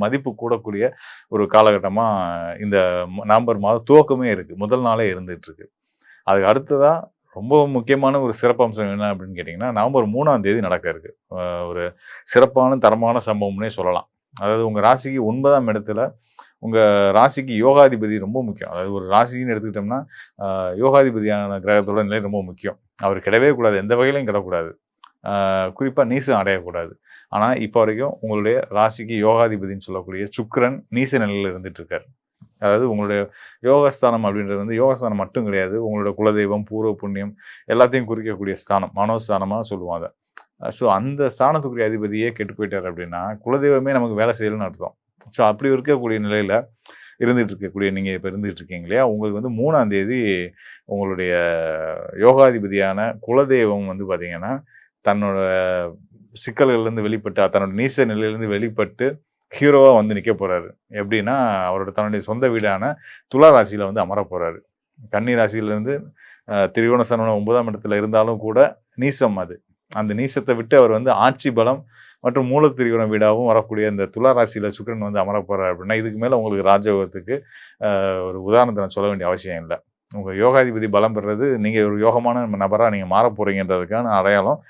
மதிப்பு கூடக்கூடிய ஒரு காலகட்டமாக இந்த நவம்பர் மாதம் துவக்கமே இருக்குது முதல் நாளே இருந்துகிட்ருக்கு. அதுக்கு அடுத்ததாக ரொம்ப முக்கியமான ஒரு சிறப்பம்சம் என்ன அப்படின்னு கேட்டிங்கன்னா நவம்பர் மூணாம் தேதி நடக்க இருக்குது ஒரு சிறப்பான தரமான சம்பவம்னே சொல்லலாம். அதாவது உங்கள் ராசிக்கு ஒன்பதாம் இடத்துல உங்கள் ராசிக்கு யோகாதிபதி ரொம்ப முக்கியம். அதாவது ஒரு ராசின்னு எடுத்துக்கிட்டோம்னா யோகாதிபதியான கிரகத்தோட நிலை ரொம்ப முக்கியம். அவர் கிடவே கூடாது. எந்த வகையிலையும் கிடக்கூடாது. குறிப்பாக நீசம் அடையக்கூடாது. ஆனால் இப்போ வரைக்கும் உங்களுடைய ராசிக்கு யோகாதிபதின்னு சொல்லக்கூடிய சுக்கரன் நீச நிலையில் இருந்துட்டு இருக்காரு அதாவது உங்களுடைய யோகஸ்தானம் அப்படின்றது வந்து யோகஸ்தானம் மட்டும் கிடையாது. உங்களோட குலதெய்வம் பூர்வ புண்ணியம் எல்லாத்தையும் குறிக்கக்கூடிய ஸ்தானம் மனோஸ்தானமாக சொல்லுவாங்க ஸோ அந்த ஸ்தானத்துக்குரிய அதிபதியே கெட்டு போயிட்டார் அப்படின்னா குலதெய்வமே நமக்கு வேலை செய்யலன்னு அர்த்தம். ஸோ அப்படி இருக்கக்கூடிய நிலையில் இருந்துகிட்டு இருக்கக்கூடிய நீங்கள் இப்போ இருந்துகிட்டு இருக்கீங்க இல்லையா? உங்களுக்கு வந்து மூணாம் தேதி உங்களுடைய யோகாதிபதியான குலதெய்வம் வந்து பார்த்தீங்கன்னா தன்னோட சிக்கல்கள்லேருந்து வெளிப்பட்டு தன்னோட நீச நிலையிலேருந்து வெளிப்பட்டு ஹீரோவாக வந்து நிற்க போகிறாரு எப்படின்னா அவரோட தன்னுடைய சொந்த வீடான துலா ராசியில் வந்து அமர போகிறாரு கன்னி ராசியிலேருந்து திரிகோண சனன ஒன்பதாம் இடத்துல இருந்தாலும் கூட நீசம் அது. அந்த நீசத்தை விட்டு அவர் வந்து ஆட்சி பலம் மற்றும் மூல திரிகோண வீடாகவும் வரக்கூடிய இந்த துலா ராசியில் சுக்கிரன் வந்து அமர போறாரு அப்படின்னா இதுக்கு மேலே உங்களுக்கு ராஜயோகத்துக்கு ஒரு உதாரணத்தை நான் சொல்ல வேண்டிய அவசியம் இல்லை. உங்கள் யோகாதிபதி பலம் பெறுறது நீங்கள் ஒரு யோகமான நபராக நீங்கள் மாற போகிறீங்கன்றதுக்கான அடையாளம்